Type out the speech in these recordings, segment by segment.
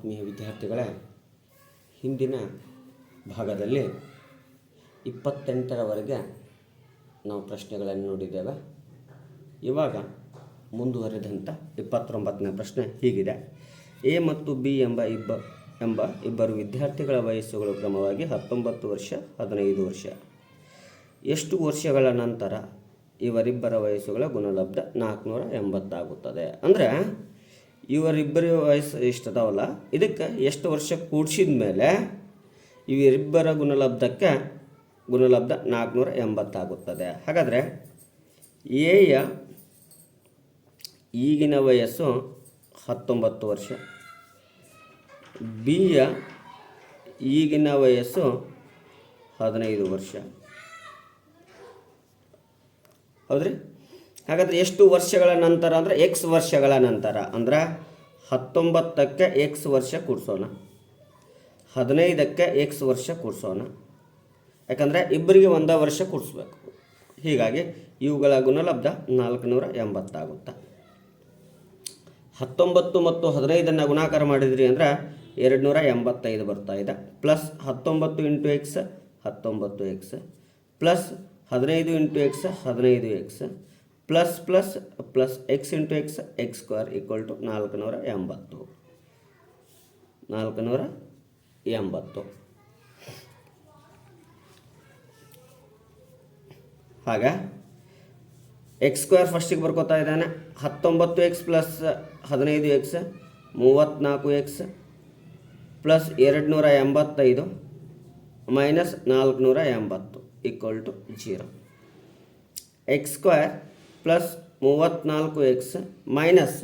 ಆತ್ಮೀಯ ವಿದ್ಯಾರ್ಥಿಗಳೇ, ಹಿಂದಿನ ಭಾಗದಲ್ಲಿ ಇಪ್ಪತ್ತೆಂಟರವರೆಗೆ ನಾವು ಪ್ರಶ್ನೆಗಳನ್ನು ನೋಡಿದ್ದೇವೆ. ಇವಾಗ ಮುಂದುವರೆದಂಥ ಇಪ್ಪತ್ತೊಂಬತ್ತನೇ ಪ್ರಶ್ನೆ ಹೀಗಿದೆ. ಎ ಮತ್ತು ಬಿ ಎಂಬ ಇಬ್ಬ, ಎಂಬ ಇಬ್ಬರು ವಿದ್ಯಾರ್ಥಿಗಳ ವಯಸ್ಸುಗಳು ಕ್ರಮವಾಗಿ ಹತ್ತೊಂಬತ್ತು ವರ್ಷ, ಹದಿನೈದು ವರ್ಷ. ಎಷ್ಟು ವರ್ಷಗಳ ನಂತರ ಇವರಿಬ್ಬರ ವಯಸ್ಸುಗಳ ಗುಣಲಬ್ಧ ನಾಲ್ಕುನೂರ ಎಂಬತ್ತಾಗುತ್ತದೆ? ಅಂದರೆ ಇವರಿಬ್ಬರ ವಯಸ್ಸು ಎಷ್ಟು ಅದಾವಲ್ಲ ಇದಕ್ಕೆ ಎಷ್ಟು ವರ್ಷ ಕೂಡಿಸಿದ ಮೇಲೆ ಇವರಿಬ್ಬರ ಗುಣಲಬ್ಧಕ್ಕೆ ಗುಣಲಬ್ಧ ನಾಲ್ಕುನೂರ ಎಂಬತ್ತಾಗುತ್ತದೆ. ಹಾಗಾದರೆ ಎಯ ಈಗಿನ ವಯಸ್ಸು ಹತ್ತೊಂಬತ್ತು ವರ್ಷ. ಬಿಯ ಈಗಿನ ವಯಸ್ಸು ಹದಿನೈದು ವರ್ಷ. ಹೌದ್ರಿ? ಹಾಗಾದರೆ ಎಷ್ಟು ವರ್ಷಗಳ ನಂತರ ಅಂದರೆ ಎಕ್ಸ್ ವರ್ಷಗಳ ನಂತರ? ಅಂದ್ರೆ ಹತ್ತೊಂಬತ್ತಕ್ಕೆ ಎಕ್ಸ್ ವರ್ಷ ಕೂಡಿಸೋಣ. ಹದಿನೈದಕ್ಕೆ ಎಕ್ಸ್ ವರ್ಷ ಕೂಡಿಸೋಣ. ಯಾಕಂದರೆ ಇಬ್ಬರಿಗೆ ಒಂದೇ ವರ್ಷ ಕೂಡಿಸ್ಬೇಕು. ಹೀಗಾಗಿ ಇವುಗಳ ಗುಣಲಬ್ಧ ನಾಲ್ಕುನೂರ ಎಂಬತ್ತಾಗುತ್ತೆ. ಹತ್ತೊಂಬತ್ತು ಮತ್ತು ಹದಿನೈದನ್ನು ಗುಣಾಕಾರ ಮಾಡಿದ್ರಿ ಅಂದ್ರೆ ಎರಡು ನೂರ ಎಂಬತ್ತೈದು ಬರ್ತಾ ಇದೆ. ಪ್ಲಸ್ ಹತ್ತೊಂಬತ್ತು ಇಂಟು ಎಕ್ಸ್ ಹತ್ತೊಂಬತ್ತು ಎಕ್ಸ್ ಪ್ಲಸ್ ಹದಿನೈದು ಇಂಟು ಎಕ್ಸ್ ಹದಿನೈದು x plus plus plus x into x x square equal to ನಾಲ್ಕುನೂರ ಎಂಬತ್ತು. ನಾಲ್ಕುನೂರ ಎಂಬತ್ತು. ಹಾಗ? ಎಕ್ಸ್ ಸ್ಕ್ವೇರ್ ಫಸ್ಟಿಗೆ ಬರ್ಕೋತಾ ಇದ್ದಾನೆ. ಹತ್ತೊಂಬತ್ತು ಎಕ್ಸ್ ಪ್ಲಸ್ ಹದಿನೈದು ಎಕ್ಸ್ ಮೂವತ್ತ್ನಾಲ್ಕು ಎಕ್ಸ್ ಪ್ಲಸ್ ಎರಡು ನೂರ ಎಂಬತ್ತೈದು ಮೈನಸ್ ನಾಲ್ಕುನೂರ ಎಂಬತ್ತು equal to zero x square plus ಮೂವತ್ತ್ನಾಲ್ಕು ಎಕ್ಸ್ ಮೈನಸ್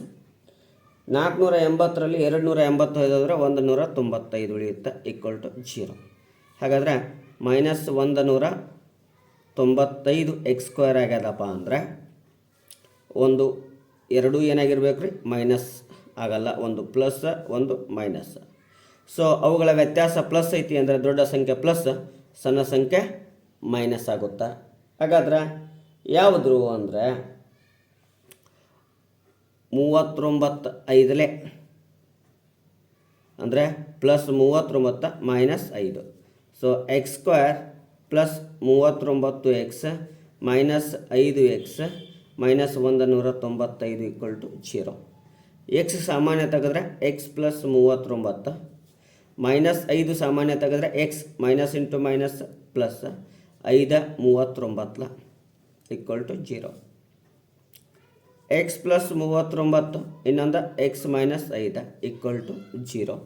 ನಾಲ್ಕುನೂರ ಎಂಬತ್ತರಲ್ಲಿ ಎರಡು ನೂರ ಎಂಬತ್ತೈದು ಅಂದರೆ ಒಂದು ನೂರ ತೊಂಬತ್ತೈದು ಉಳಿಯುತ್ತೆ ಈಕ್ವಲ್ ಟು ಜೀರೋ ಹಾಗಾದರೆ ಮೈನಸ್ ಒಂದು ನೂರ ತೊಂಬತ್ತೈದು ಎಕ್ಸ್ ಸ್ಕ್ವೇರ್ ಆಗ್ಯದಪ್ಪ ಅಂದರೆ ಒಂದು, ಎರಡು ಏನಾಗಿರ್ಬೇಕು ರೀ ಮೈನಸ್ ಆಗಲ್ಲ, ಒಂದು ಪ್ಲಸ್ ಒಂದು ಮೈನಸ್ ಸೊ ಅವುಗಳ ವ್ಯತ್ಯಾಸ ಪ್ಲಸ್ ಐತಿ ಅಂದರೆ ದೊಡ್ಡ ಸಂಖ್ಯೆ ಪ್ಲಸ್ ಸಣ್ಣ ಸಂಖ್ಯೆ ಮೈನಸ್ ಆಗುತ್ತಾ? ಹಾಗಾದ್ರೆ ಯಾವುದು ಅಂದರೆ ಮೂವತ್ತೊಂಬತ್ತು ಐದಲೇ ಅಂದರೆ ಪ್ಲಸ್ ಮೂವತ್ತೊಂಬತ್ತು ಮೈನಸ್ ಐದು. ಸೊ ಎಕ್ಸ್ ಸ್ಕ್ವೇರ್ ಪ್ಲಸ್ ಮೂವತ್ತೊಂಬತ್ತು ಎಕ್ಸ್ ಮೈನಸ್ ಐದು ಎಕ್ಸ್ ಮೈನಸ್ ಒಂದು ನೂರ ತೊಂಬತ್ತೈದು ಈಕ್ವಲ್ ಟು ಜೀರೋ ಎಕ್ಸ್ ಸಾಮಾನ್ಯ ತೆಗೆದ್ರೆ ಎಕ್ಸ್ ಪ್ಲಸ್ ಮೂವತ್ತೊಂಬತ್ತು ಮೈನಸ್ ಐದು ಸಾಮಾನ್ಯ ತೆಗೆದ್ರೆ x minus into minus plus ಐದು ಮೂವತ್ತೊಂಬತ್ತಲ. Equal to zero x plus ಮೂವತ್ತೊಂಬತ್ತು, ಇನ್ನೊಂದು ಎಕ್ಸ್ ಮೈನಸ್ ಐದು equal to zero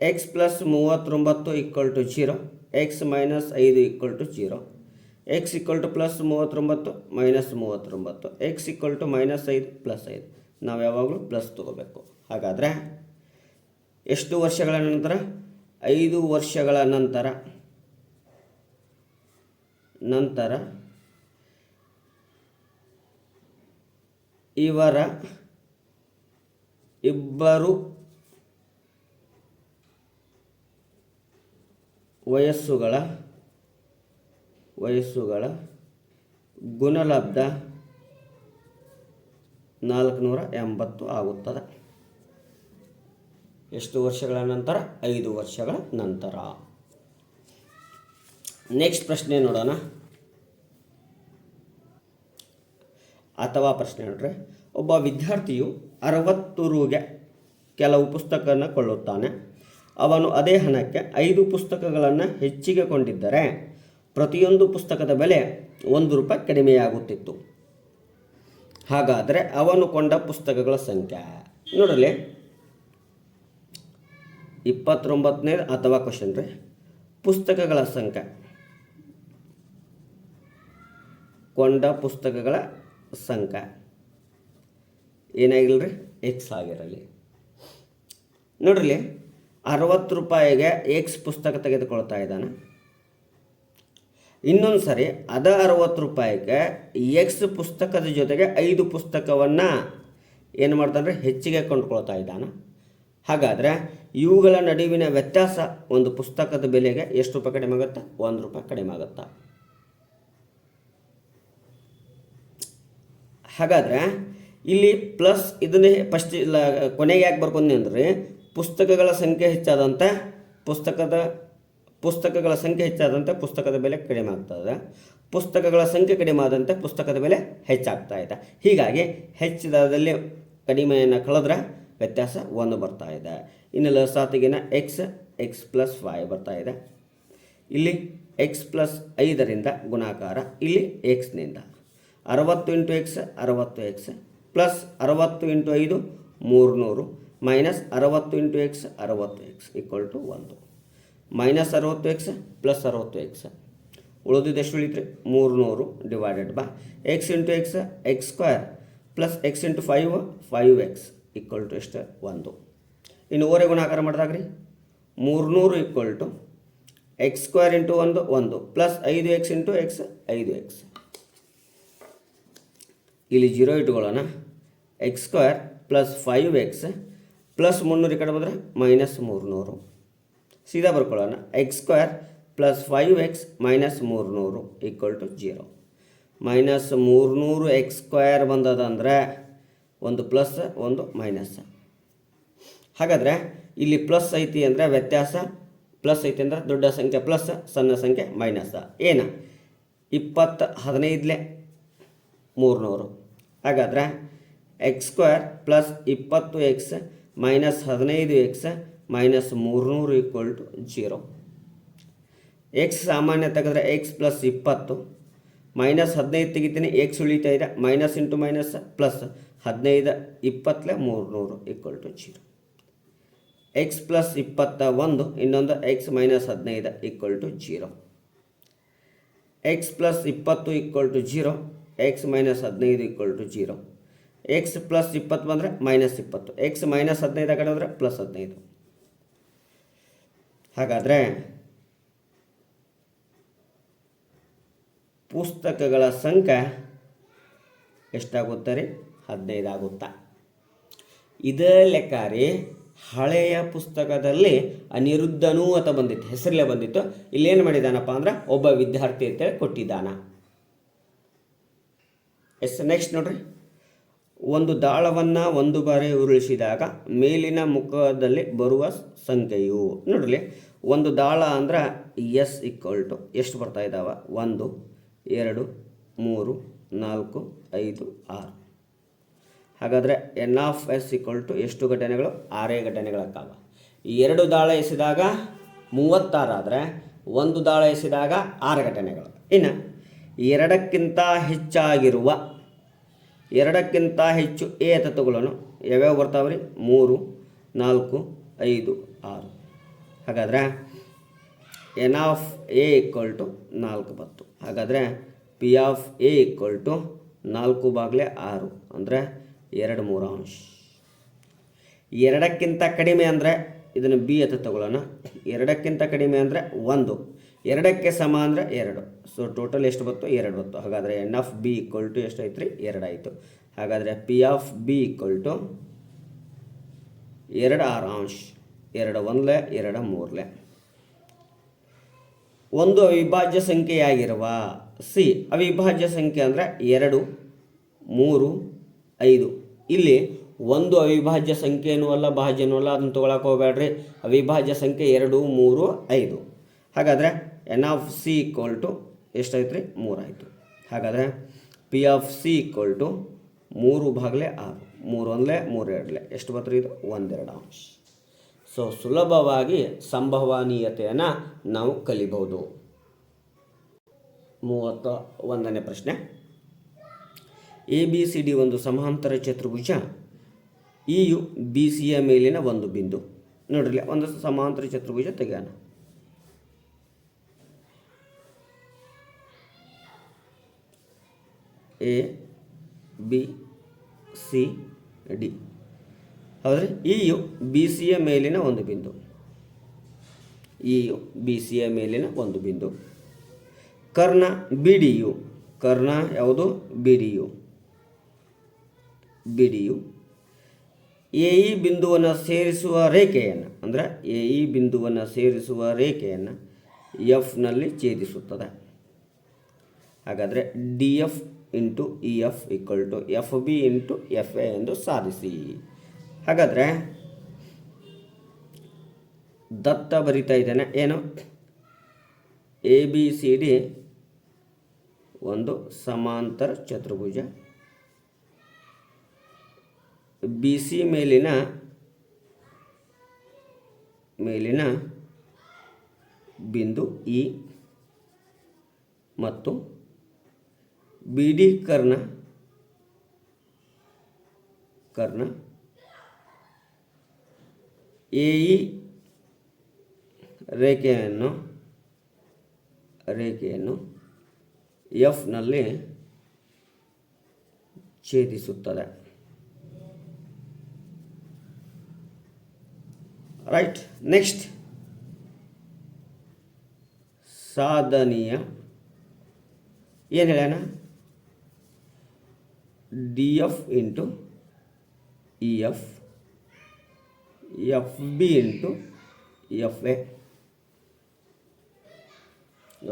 x plus ಮೂವತ್ತೊಂಬತ್ತು equal to zero x minus ಐದು equal to zero x equal to plus ಮೂವತ್ತೊಂಬತ್ತು ಮೈನಸ್ ಮೂವತ್ತೊಂಬತ್ತು. ಎಕ್ಸ್ ಈಕ್ವಲ್ ಟು ಮೈನಸ್ ಐದು plus ಐದು. ನಾವು ಯಾವಾಗಲೂ ಪ್ಲಸ್ ತಗೋಬೇಕು. ಹಾಗಾದರೆ, ಎಷ್ಟು ವರ್ಷಗಳ ನಂತರ? ಐದು ವರ್ಷಗಳ ನಂತರ ನಂತರ ಇವರ ಇಬ್ಬರು ವಯಸ್ಸುಗಳ ವಯಸ್ಸುಗಳ ಗುಣಲಬ್ಧ ನಾಲ್ಕುನೂರ ಎಂಬತ್ತು ಆಗುತ್ತದೆ. ಎಷ್ಟು ವರ್ಷಗಳ ನಂತರ? ಐದು ವರ್ಷಗಳ ನಂತರ. ನೆಕ್ಸ್ಟ್ ಪ್ರಶ್ನೆ ನೋಡೋಣ. ಅಥವಾ ಪ್ರಶ್ನೆ ನೋಡ್ರಿ ಒಬ್ಬ ವಿದ್ಯಾರ್ಥಿಯು ಅರವತ್ತು ರೂಗೆ ಕೆಲವು ಪುಸ್ತಕವನ್ನು ಕೊಳ್ಳುತ್ತಾನೆ. ಅವನು ಅದೇ ಹಣಕ್ಕೆ ಐದು ಪುಸ್ತಕಗಳನ್ನು ಹೆಚ್ಚಿಗೆ ಕೊಂಡಿದ್ದರೆ ಪ್ರತಿಯೊಂದು ಪುಸ್ತಕದ ಬೆಲೆ ಒಂದು ರೂಪಾಯಿ ಕಡಿಮೆಯಾಗುತ್ತಿತ್ತು. ಹಾಗಾದರೆ ಅವನು ಕೊಂಡ ಪುಸ್ತಕಗಳ ಸಂಖ್ಯೆ ನೋಡಲಿ ಇಪ್ಪತ್ತೊಂಬತ್ತನೇ ಅಥವಾ ಕ್ವಶನ್ ರೀ. ಪುಸ್ತಕಗಳ ಸಂಖ್ಯೆ. ಕೊಂಡ ಪುಸ್ತಕಗಳ ಸಂಖ್ಯೆ ಏನಾಗಿಲ್ಲ ರೀ ಎಕ್ಸ್ ಆಗಿರಲಿ. ನೋಡ್ರಿ ಅರವತ್ತು ರೂಪಾಯಿಗೆ ಎಕ್ಸ್ ಪುಸ್ತಕ ತೆಗೆದುಕೊಳ್ತಾ ಇದ್ದಾನೆ. ಇನ್ನೊಂದು ಸರಿ, ಅದ ಅರವತ್ತು ರೂಪಾಯಿಗೆ ಎಕ್ಸ್ ಪುಸ್ತಕದ ಜೊತೆಗೆ ಐದು ಪುಸ್ತಕವನ್ನು ಏನು ಮಾಡ್ತಾನೆ ಹೆಚ್ಚಿಗೆ ಕೊಂಡ್ಕೊಳ್ತಾ ಇದ್ದಾನೆ. ಹಾಗಾದರೆ, ಇವುಗಳ ನಡುವಿನ ವ್ಯತ್ಯಾಸ ಒಂದು ಪುಸ್ತಕದ ಬೆಲೆಗೆ ಎಷ್ಟು ರೂಪಾಯಿ ಕಡಿಮೆ ಆಗುತ್ತಾ? ಒಂದು ರೂಪಾಯಿ ಕಡಿಮೆ ಆಗುತ್ತಾ. ಹಾಗಾದರೆ ಇಲ್ಲಿ ಪ್ಲಸ್ ಇದನ್ನೇ ಫಸ್ಟ್ ಇಲ್ಲ, ಕೊನೆಗೆ ಯಾಕೆ ಬರ್ಕೊಂಡಿ ಅಂದರೆ ಪುಸ್ತಕಗಳ ಸಂಖ್ಯೆ ಹೆಚ್ಚಾದಂತೆ ಪುಸ್ತಕದ, ಪುಸ್ತಕಗಳ ಸಂಖ್ಯೆ ಹೆಚ್ಚಾದಂತೆ ಪುಸ್ತಕದ ಬೆಲೆ ಕಡಿಮೆ ಆಗ್ತದೆ ಪುಸ್ತಕಗಳ ಸಂಖ್ಯೆ ಕಡಿಮೆ ಆದಂತೆ ಪುಸ್ತಕದ ಬೆಲೆ ಹೆಚ್ಚಾಗ್ತಾ ಇದೆ. ಹೀಗಾಗಿ ಹೆಚ್ಚಿದಾದಲ್ಲಿ ಕಡಿಮೆಯನ್ನು ಕಳೆದ್ರೆ ವ್ಯತ್ಯಾಸ ಒಂದು ಬರ್ತಾ ಇದೆ. ಇನ್ನು ಲಸಾತಿಗಿನ ಎಕ್ಸ್ ಎಕ್ಸ್ ಪ್ಲಸ್ ಫೈ ಬರ್ತಾ ಇದೆ. ಇಲ್ಲಿ ಎಕ್ಸ್ ಪ್ಲಸ್ ಐದರಿಂದ ಗುಣಾಕಾರ, ಇಲ್ಲಿ ಎಕ್ಸ್ನಿಂದ ಅರವತ್ತು ಇಂಟು ಎಕ್ಸ್ ಅರವತ್ತು ಎಕ್ಸ್ ಪ್ಲಸ್ ಅರವತ್ತು ಇಂಟು ಐದು ಮೂರುನೂರು ಮೈನಸ್ ಅರವತ್ತು ಇಂಟು ಎಕ್ಸ್ ಅರವತ್ತು ಎಕ್ಸ್ ಈಕ್ವಲ್ ಟು ಒಂದು. ಮೈನಸ್ ಅರವತ್ತು ಎಕ್ಸ್ ಪ್ಲಸ್ ಅರವತ್ತು ಎಕ್ಸ್ ಉಳಿದಿದ್ದು ಎಷ್ಟು ಉಳಿತ್ರಿ ಮೂರುನೂರು divided by x into x x square plus x into five five x equal to ಎಷ್ಟು? ಒಂದು. ಇನ್ನು ಓರೆ ಗುಣಾಕಾರ ಮಾಡಿದಾಗ ರೀ ಮೂರುನೂರು equal to x square into ಒಂದು ಒಂದು ಪ್ಲಸ್ ಐದು ಎಕ್ಸ್ ಇಂಟು ಎಕ್ಸ್ ಐದು ಎಕ್ಸ್ ಇಲ್ಲಿ ಜೀರೋ ಇಟ್ಕೊಳ್ಳೋಣ. X square plus five x plus ಮುನ್ನೂರು ಈ ಕಡೆ ಬಂದರೆ ಮೈನಸ್ ಮೂರುನೂರು ಸೀದಾ ಬರ್ಕೊಳ್ಳೋಣ. X square plus five x minus ಮೂರುನೂರು equal to zero minus ಮೂರುನೂರು ಎಕ್ಸ್ ಸ್ಕ್ವೇರ್ ಬಂದದಂದರೆ ಒಂದು ಪ್ಲಸ್ ಒಂದು ಮೈನಸ್ ಹಾಗಾದರೆ ಇಲ್ಲಿ ಪ್ಲಸ್ ಐತಿ ಅಂದರೆ ವ್ಯತ್ಯಾಸ. ಪ್ಲಸ್ ಐತಿ ಅಂದರೆ ದೊಡ್ಡ ಸಂಖ್ಯೆ ಪ್ಲಸ್ ಸಣ್ಣ ಸಂಖ್ಯೆ ಮೈನಸ್ ಏನು? ಇಪ್ಪತ್ತು ಹದಿನೈದಲೇ ಮೂರುನೂರು ಹಾಗಾದರೆ ಎಕ್ಸ್ ಸ್ಕ್ವೇರ್ ಪ್ಲಸ್ ಇಪ್ಪತ್ತು ಎಕ್ಸ್ ಮೈನಸ್ ಹದಿನೈದು ಎಕ್ಸ್ ಮೈನಸ್ ಮೂರುನೂರು ಈಕ್ವಲ್ ಟು ಜೀರೋ ಎಕ್ಸ್ ಸಾಮಾನ್ಯ ತೆಗೆದ್ರೆ ಎಕ್ಸ್ ಪ್ಲಸ್ ಇಪ್ಪತ್ತು ಮೈನಸ್ ಹದಿನೈದು ತೆಗಿತೀನಿ ಎಕ್ಸ್ ಉಳಿತಾ ಇದೆ ಮೈನಸ್ ಇಂಟು ಮೈನಸ್ ಪ್ಲಸ್ ಹದಿನೈದು ಇಪ್ಪತ್ತಲೇ ಮೂರುನೂರು equal to zero x plus ಇಪ್ಪತ್ತ ಒಂದು, ಇನ್ನೊಂದು ಎಕ್ಸ್ ಮೈನಸ್ ಹದಿನೈದು equal to zero x plus ಇಪ್ಪತ್ತು equal to zero x minus ಹದಿನೈದು equal to zero x plus ಇಪ್ಪತ್ತು ಬಂದರೆ ಮೈನಸ್ ಇಪ್ಪತ್ತು. ಎಕ್ಸ್ ಮೈನಸ್ ಹದಿನೈದು ಆ ಕಡೆ ಅಂದರೆ ಪ್ಲಸ್ ಹದಿನೈದು. ಹಾಗಾದರೆ ಪುಸ್ತಕಗಳ ಸಂಖ್ಯೆ ಎಷ್ಟಾಗುತ್ತೆ ರೀ? ಹದಿನೈದು ಆಗುತ್ತಾ? ಇದೇ ಲೆಕ್ಕ ರೀ ಹಳೆಯ ಪುಸ್ತಕದಲ್ಲಿ ಅನಿರುದ್ಧನೂ ಅಂತ ಬಂದಿತ್ತು, ಹೆಸರಲ್ಲೇ ಬಂದಿತ್ತು. ಇಲ್ಲೇನು ಮಾಡಿದಾನಪ್ಪ ಅಂದ್ರೆ ಒಬ್ಬ ವಿದ್ಯಾರ್ಥಿ ಅಂತೇಳಿ ಕೊಟ್ಟಿದ್ದಾನ. ಎಸ್ ನೆಕ್ಸ್ಟ್ ನೋಡ್ರಿ. ಒಂದು ದಾಳವನ್ನು ಒಂದು ಬಾರಿ ಉರುಳಿಸಿದಾಗ ಮೇಲಿನ ಮುಖದಲ್ಲಿ ಬರುವ ಸಂಖ್ಯೆಯು, ನೋಡ್ರಿ. ಒಂದು ದಾಳ ಅಂದ್ರೆ ಎಸ್ ಈಕ್ವಲ್ ಟು ಎಷ್ಟು ಬರ್ತಾ ಇದ್ದಾವೆ ಒಂದು, ಎರಡು, ಮೂರು, ನಾಲ್ಕು, ಐದು, ಆರು. ಹಾಗಾದರೆ N of S equal to ಎಷ್ಟು ಘಟನೆಗಳು? ಆರೇ ಘಟನೆಗಳಕ್ಕಾವ ಈ ಎರಡು ದಾಳ ಎಸೆದಾಗ ಮೂವತ್ತಾರಾದರೆ ಒಂದು ದಾಳ ಎಸೆದಾಗ ಆರು ಘಟನೆಗಳು. ಇನ್ನು ಎರಡಕ್ಕಿಂತ ಹೆಚ್ಚಾಗಿರುವ ಎರಡಕ್ಕಿಂತ ಹೆಚ್ಚು ಎ ತಗೊಳ್ಳೋಣ ಯಾವ್ಯಾವ ಬರ್ತಾವೆ ರೀ ಮೂರು, ನಾಲ್ಕು, ಐದು, ಆರು. ಹಾಗಾದರೆ N of A equal to ನಾಲ್ಕು ಬತ್ತು. ಹಾಗಾದರೆ P of A equal to ನಾಲ್ಕು ಬಾಗಿಲೆ ಆರು ಅಂದರೆ ಎರಡು ಮೂರು ಅಂಶ ಎರಡಕ್ಕಿಂತ ಕಡಿಮೆ ಅಂದರೆ ಇದನ್ನು ಬಿ ಎತ್ತ ತಗೊಳ್ಳೋಣ ಎರಡಕ್ಕಿಂತ ಕಡಿಮೆ ಅಂದರೆ ಒಂದು. ಎರಡಕ್ಕೆ ಸಮ ಅಂದರೆ ಎರಡು. ಸೊ ಟೋಟಲ್ ಎಷ್ಟು ಬತ್ತು ಎರಡು ಬತ್ತು ಹಾಗಾದರೆ N of B equal to ಎಷ್ಟು ಐತ್ರಿ ಎರಡು ಆಯಿತು. ಹಾಗಾದರೆ P of B equal to ಎರಡು ಆರು ಅಂಶ ಎರಡು ಒಂದ್ಲೆ, ಎರಡು ಮೂರ್ಲೆ. ಒಂದು ಅವಿಭಾಜ್ಯ ಸಂಖ್ಯೆಯಾಗಿರುವ ಸಿ ಅವಿಭಾಜ್ಯ ಸಂಖ್ಯೆ ಅಂದರೆ ಎರಡು, ಮೂರು, ಐದು. ಇಲ್ಲಿ ಒಂದು ಅವಿಭಾಜ್ಯ ಸಂಖ್ಯೆನೂ ಅಲ್ಲ ಭಾಜ್ಯನೂ ಅಲ್ಲ ಅದನ್ನು ತೊಗೊಳಕ್ಕೆ ಹೋಗ್ಬೇಡ್ರಿ ಅವಿಭಾಜ್ಯ ಸಂಖ್ಯೆ ಎರಡು, ಮೂರು, ಐದು. ಹಾಗಾದರೆ N of C equal to ಎಷ್ಟಾಯ್ತು ರೀ ಮೂರಾಯಿತು. ಹಾಗಾದರೆ P of C equal to ಮೂರು ಭಾಗಲೇ ಆರು. ಮೂರು ಒಂದಲೇ ಮೂರು ಎರಡಲೆ ಎಷ್ಟು ಬರ್ತೀರಿ ಇದು? ಒಂದೆರಡು ಅಂಶ. ಸೊ ಸುಲಭವಾಗಿ ಸಂಭವನೀಯತೆಯನ್ನು ನಾವು ಕಲಿಬಹುದು. ಮೂವತ್ತ ಒಂದನೇ ಪ್ರಶ್ನೆ. ಎ ಬಿ ಸಿ ಡಿ ಒಂದು ಸಮಾಂತರ ಚತುರ್ಭುಜ. ಇ ಯು ಬಿ ಸಿಯ ಮೇಲಿನ ಒಂದು ಬಿಂದು. ನೋಡ್ರಿ ಒಂದು ಸಮಾಂತರ ಚತುರ್ಭುಜ ತೆಗೆಯೋಣ ಎ ಬಿ ಸಿ ಡಿ ಹೌದ್ರಿ? ಇ ಯು ಬಿ ಸಿಯ ಮೇಲಿನ ಒಂದು ಬಿಂದು. ಇ ಯು ಬಿ ಸಿಯ ಮೇಲಿನ ಒಂದು ಬಿಂದು. ಕರ್ಣ ಬಿ ಡಿ ಯು. ಕರ್ಣ ಯಾವುದು? B D U. B D U. A, E ಬಿಂದುವನ್ನು ಸೇರಿಸುವ ರೇಖೆಯನ್ನು, ಅಂದರೆ ಎ, ಇ ಬಿಂದುವನ್ನು ಸೇರಿಸುವ ರೇಖೆಯನ್ನು ಎಫ್ನಲ್ಲಿ ಛೇದಿಸುತ್ತದೆ. ಹಾಗಾದರೆ D F into E F equal to F B into F A ಎಂದು ಸಾಧಿಸಿ. ಹಾಗಾದರೆ ದತ್ತ ಬರಿತಾ ಇದ್ದೇನೆ. ಏನು? ಎ ಬಿ ಸಿ ಡಿ ಒಂದು ಸಮಾಂತರ ಚತುರ್ಭುಜ. ಬಿ ಸಿ ಮೇಲಿನ ಮೇಲಿನ ಬಿಂದು ಇ ಮತ್ತು ಬಿ ಡಿ ಕರ್ಣ. ಕರ್ಣ. ಎ ಇ ರೇಖೆಯನ್ನು ರೇಖೆಯನ್ನು ಎಫ್ನಲ್ಲಿ ಛೇದಿಸುತ್ತದೆ. Right, next. ಸಾಧನೀಯ. ಏನು ಹೇಳ್ಯಾನ? D F into E F F B into F A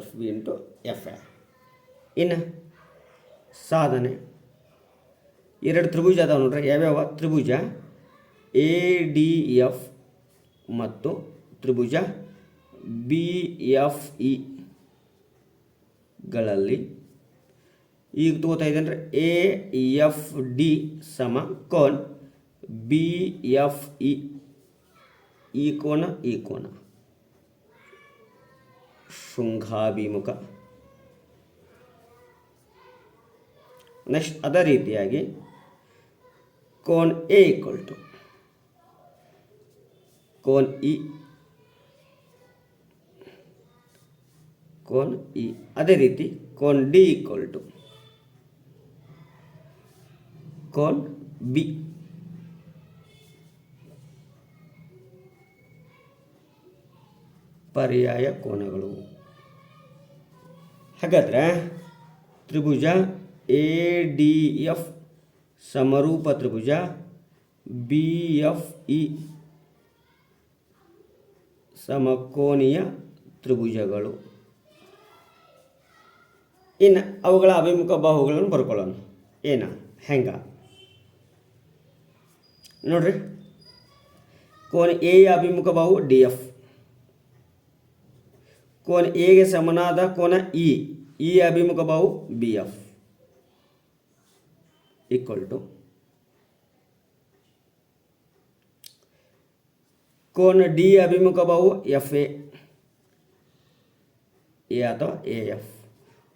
F B into F A ಇನ್ನು ಸಾಧನೆ, ಎರಡು ತ್ರಿಭುಜ ಅದಾವೆ ನೋಡ್ರಿ, ಯಾವ್ಯಾವ? ತ್ರಿಭುಜ ಎ ಡಿ ಎಫ್ ಮತ್ತು ತ್ರಿಭುಜ ಬಿ ಎಫ್ ಇಗಳಲ್ಲಿ ಗಳಲ್ಲಿ ಈಗ ತಗೋತಾ ಇದ್ದೇನೆ ಎ ಎಫ್ ಡಿ ಸಮ ಕೋನ್ ಬಿ ಎಫ್ ಇ ಈ ಕೋನ ಈ ಕೋನ. ಶೃಂಗಾಭಿಮುಖ. ನೆಕ್ಸ್ಟ್ ಅದೇ ರೀತಿಯಾಗಿ ಕೋನ್ ಎ ಈಕ್ವಲ್ ಟು ಕೋನ್ ಇ ಕೋನ್ ಇ ಅದೇ ರೀತಿ ಕೋನ್ ಡಿ ಈಕ್ವಲ್ ಟು ಕೋನ್ ಬಿ ಪರ್ಯಾಯ ಕೋನಗಳು. ಹಾಗಾದರೆ ತ್ರಿಭುಜ ಎ ಡಿ ಎಫ್ ಸಮರೂಪ ತ್ರಿಭುಜ ಬಿ ಎಫ್ ಇ ಸಮಕೋನೀಯ ತ್ರಿಭುಜಗಳು. ಇನ್ನು ಅವುಗಳ ಅಭಿಮುಖ ಬಾಹುಗಳನ್ನು ಬರ್ಕೊಳ್ಳೋಣ. ಏನ? ಹೆಂಗ? ನೋಡ್ರಿ. ಕೋನ ಎ ಅಭಿಮುಖ ಬಾಹು ಡಿ ಎಫ್. ಕೋನ ಎಗೆ ಸಮನಾದ ಕೋನ ಇ. ಇ ಅಭಿಮುಖ ಬಾಹು ಬಿ ಎಫ್. ಈಕ್ವಲ್ ಟು ಕೋನ ಡಿ ಅಭಿಮುಖ ಬಾಹು ಎಫ್ ಎ. ಎ ಅಥವಾ ಎ ಎಫ್.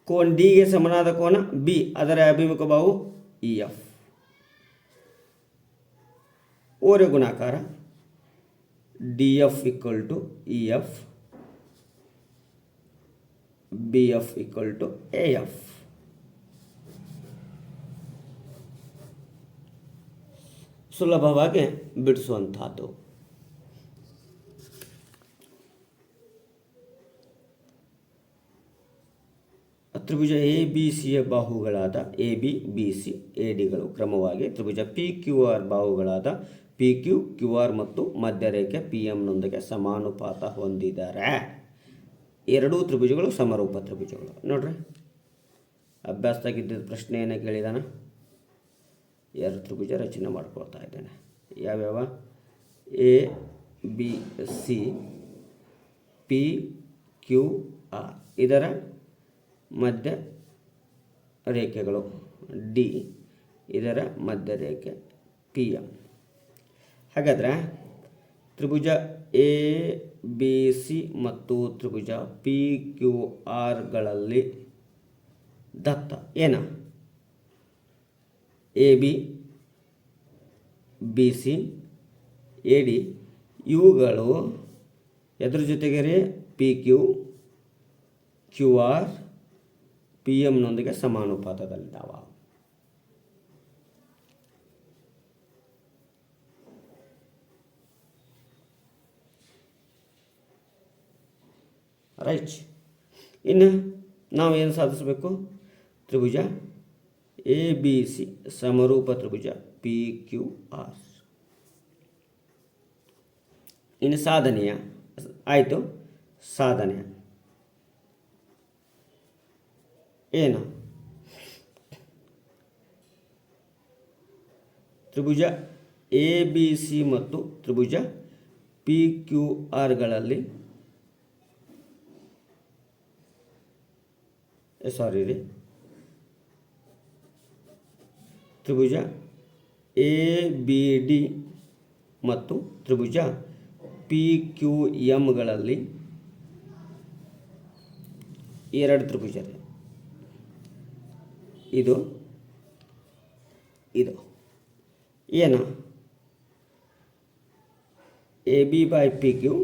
ಕೋನ್ ಡಿಗೆ ಸಮನಾದ ಕೋನ ಬಿ. ಅದರ ಅಭಿಮುಖ ಬಾಹು ಇ ಎಫ್. ಓರೆ ಗುಣಾಕಾರ D F equal to E F B F equal to A F ಸುಲಭವಾಗಿ ಬಿಡಿಸುವಂತಹದ್ದು ತ್ರಿಭುಜ ಎ ಬಿ ಸಿಯ ಬಾಹುಗಳಾದ A B B C A ಡಿಗಳು ಕ್ರಮವಾಗಿ ತ್ರಿಭುಜ ಪಿ ಕ್ಯೂ ಆರ್ ಬಾಹುಗಳಾದ ಪಿ ಕ್ಯೂ ಕ್ಯೂ ಆರ್ ಮತ್ತು ಮಧ್ಯರೇಖೆ ಪಿ ಎಂನೊಂದಿಗೆ ಸಮಾನುಪಾತ ಹೊಂದಿದ್ದಾರೆ. ಎರಡೂ ತ್ರಿಭುಜಗಳು ಸಮರೂಪ ತ್ರಿಭುಜಗಳು. ನೋಡ್ರಿ. ಅಭ್ಯಾಸದಾಗಿದ್ದ ಪ್ರಶ್ನೆ ಏನೇ ಕೇಳಿದಾನೆ? ಎರಡು ತ್ರಿಭುಜ ರಚನೆ ಮಾಡ್ಕೊಳ್ತಾ ಇದ್ದೇನೆ. ಯಾವ್ಯಾವ? A B C P Q R ಇದರ ಮಧ್ಯ ರೇಖೆಗಳು. ಡಿ ಇದರ ಮಧ್ಯ ರೇಖೆ ಪಿ ಎಂ ಹಾಗಾದರೆ ತ್ರಿಭುಜ ಎ ಬಿ ಸಿ ಮತ್ತು ತ್ರಿಭುಜ ಪಿ ಕ್ಯೂ ಆರ್ಗಳಲ್ಲಿ ದತ್ತ ಏನ? A B B C A D ಇವುಗಳು ಎದ್ರ ಜೊತೆಗೆ P Q Q R P ಎಮ್ನೊಂದಿಗೆ ಸಮಾನುಪಾತದಲ್ಲಿದ್ದಾವ. ರೈಚ್. ಇನ್ನು ನಾವು ಏನು ಸಾಧಿಸಬೇಕು? ತ್ರಿಭುಜ ಎ, ಬಿ, ಸಿ, ಸಮರೂಪ ತ್ರಿಭುಜ ಪಿ ಕ್ಯೂ ಆರ್ ಇನ್ನು ಸಾಧನೆಯ, ಆಯಿತು ಸಾಧನೆ ಏನು? ತ್ರಿಭುಜ ಎ, ಬಿ, ಸಿ ಮತ್ತು ತ್ರಿಭುಜ ಪಿ ಕ್ಯೂ ಆರ್ಗಳಲ್ಲಿ ಸಾರಿ ತ್ರಿಭುಜ ಎ ಬಿ ಡಿ ಮತ್ತು ತ್ರಿಭುಜ ಪಿ ಕ್ಯೂ ಎಮ್ಗಳಲ್ಲಿ ಎರಡು ತ್ರಿಭುಜ ಇದು ಇದು. ಏನು? A B by P Q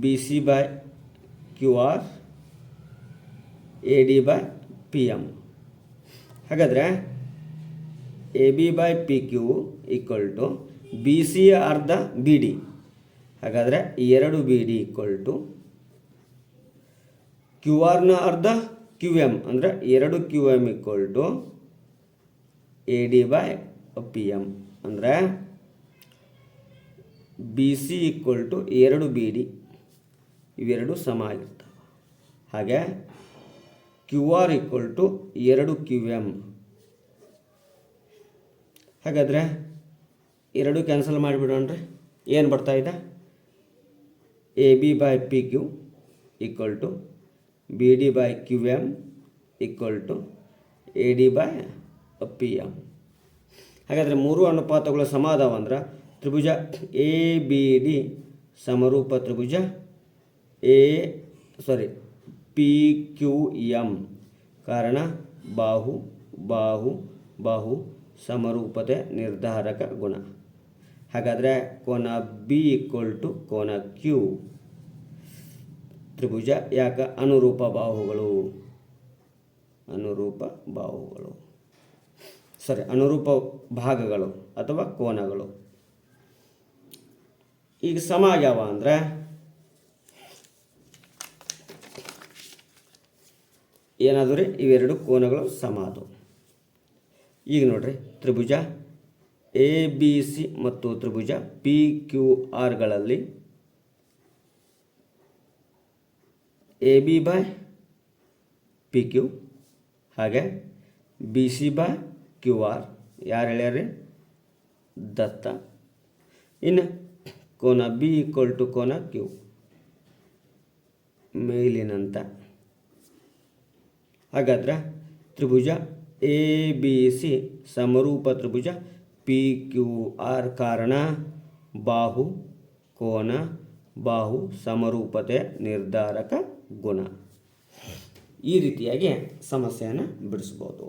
B C by Q R A D by P M ಹಾಗಾದರೆ A B by P Q equal to B C ಅರ್ಧ ಬಿ ಡಿ ಹಾಗಾದರೆ ಎರಡು B D equal to Q ಆರ್ನ ಅರ್ಧ Q M ಅಂದರೆ ಎರಡು Q M equal to A D by P M ಅಂದರೆ B C equal to ಎರಡು B D ಇವೆರಡು ಸಮ ಆಗಿರ್ತವೆ. ಹಾಗೆ ಕ್ಯೂ ಆರ್ ಈಕ್ವಲ್ ಟು ಎರಡು ಕ್ಯೂ ಎಂ ಹಾಗಾದರೆ ಎರಡು ಕ್ಯಾನ್ಸಲ್ ಮಾಡಿಬಿಡೋಣ್ರಿ ಏನು ಬರ್ತಾ ಇದೆ? A B by P Q equal to B D by Q M equal to A D by P M ಹಾಗಾದರೆ ಮೂರು ಅನುಪಾತಗಳು ಸಮ ಅದಾವ ಅಂದ್ರೆ ತ್ರಿಭುಜ ಎ ಬಿ ಡಿ ಸಮರೂಪ ತ್ರಿಭುಜ A sorry P Q M. ಕಾರಣ, ಬಾಹು ಬಾಹು ಬಾಹು, ಸಮರೂಪತೆ ನಿರ್ಧಾರಕ ಗುಣ. ಹಾಗಾದರೆ ಕೋನ ಬಿ ಈಕ್ವಲ್ ಟು ಕೋನ ಕ್ಯೂ ತ್ರಿಭುಜ ಯಾಕ ಅನುರೂಪ ಬಾಹುಗಳು? ಅನುರೂಪ ಬಾಹುಗಳು. ಸರಿ ಅನುರೂಪ ಭಾಗಗಳು ಅಥವಾ ಕೋನಗಳು. ಈಗ ಸಮ ಆಗ್ಯಾವ ಅಂದ್ರೆ ಏನಾದರೂ ಇವೆರಡು ಕೋನಗಳು ಸಮ ಅದು ಈಗ ನೋಡ್ರಿ, ತ್ರಿಭುಜ ಎ ಬಿ ಸಿ ಮತ್ತು ತ್ರಿಭುಜ P Q ಆರ್ಗಳಲ್ಲಿ A B by P Q ಹಾಗೆ B C by Q R ಯಾರು ಹೇಳ್ಯಾರ್ರಿ? ದತ್ತ. ಇನ್ನು ಕೋನ ಬಿ ಈಕ್ವಲ್ ಟು ಕೋನ ಕ್ಯೂ ಮೇಲಿನಂತ. ಹಾಗಾದ್ರೆ ತ್ರಿಭುಜ ಎ ಬಿ ಸಿ ಸಮರೂಪ ತ್ರಿಭುಜ ಪಿ ಕ್ಯೂ ಆರ್ ಕಾರಣ ಬಾಹು ಕೋನ ಬಾಹು ಸಮರೂಪತೆ ನಿರ್ಧಾರಕ ಗುಣ. ಈ ರೀತಿಯಾಗಿ ಸಮಸ್ಯೆಯನ್ನು ಬಿಡಿಸ್ಬೋದು.